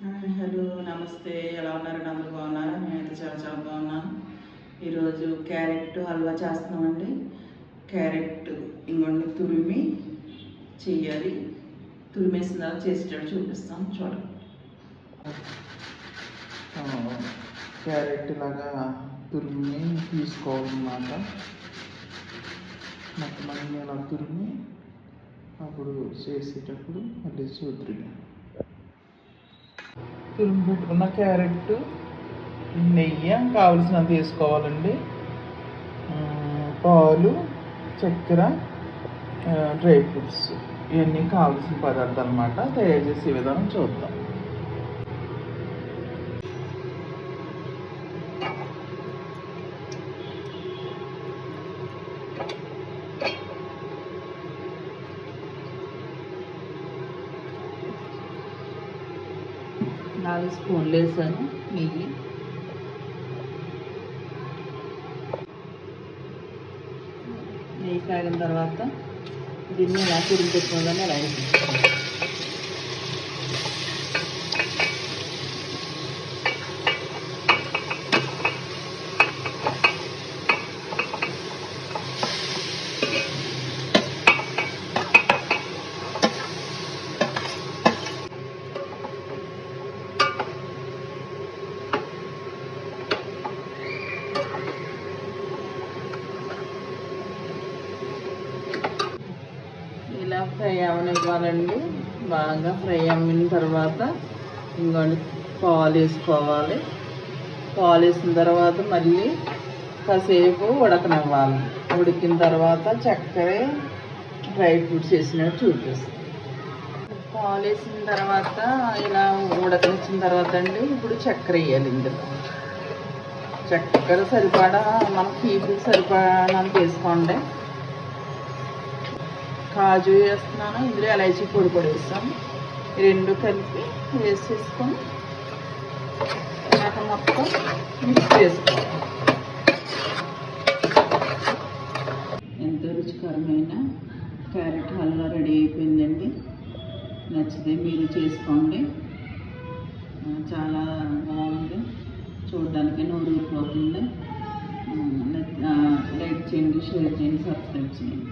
Hello నమస్తే. ఎలా ఉన్నారు? అందరూ బాగున్నారా? నేనైతే చాలా చాలా బాగున్నాను ఈరోజు క్యారెట్ హల్వా చేస్తున్నామండి. క్యారెట్ ఇంకొండి తురిమి చెయ్యాలి. తురిమేసిన తర్వాత చేసేటట్టు చూపిస్తాం. చూడండి. క్యారెట్ లాగా తురిమి తీసుకోవాలన్నమాట. మొత్తం అన్ని అలా తురిమి అప్పుడు చేసేటప్పుడు మళ్ళీ చూద్దాం తురుము పెట్టుకున్న క్యారెట్ నెయ్యి కావలసినంత వేసుకోవాలండి. పాలు చక్కెర డ్రై ఫ్రూట్స్ ఇవన్నీ కావాల్సిన పదార్థాలు అన్నమాట. తయారు చేసే విధానం చూద్దాం. నాలుగు స్పూన్లు వేసాను నెయ్యి నెయ్యి కాగిన తర్వాత దీన్ని ఎలా తిరిగి పెట్టుకుందని అలా వేసేసుకోవాలి. ఇలా ఫ్రై అవనివ్వాలండి. బాగా ఫ్రై అమ్మిన తర్వాత ఇంకోండి పాలు వేసుకోవాలి. పాలు వేసిన తర్వాత మళ్ళీ కాసేపు ఉడకనివ్వాలి. ఉడికిన తర్వాత చక్కెర డ్రై ఫ్రూట్స్ వేసినట్టు చూపిస్తాం. పాలు వేసిన తర్వాత ఇలా ఉడకనిచ్చిన తర్వాత అండి ఇప్పుడు చక్కెర వేయాలి ఇందులో. చక్కెర సరిపడా మన తీపి సరిపడా వేసుకోండి. కాజు వేస్తున్నాను. ఇందులో ఎలైచీ పొడి పొడి వేస్తాను రెండు కలిపి వేసేసుకొని నాకు మొత్తం మిక్స్ చేసుకోవాలి. ఎంతో రుచికరమైన క్యారెట్ హల్వా రెడీ అయిపోయిందండి. నచ్చితే మీరు చేసుకోండి. చాలా బాగుంది. చూడడానికి నోరు ఊరిపోతుంది. లైక్ చేయండి షేర్ చేయండి సబ్స్క్రైబ్ చేయండి.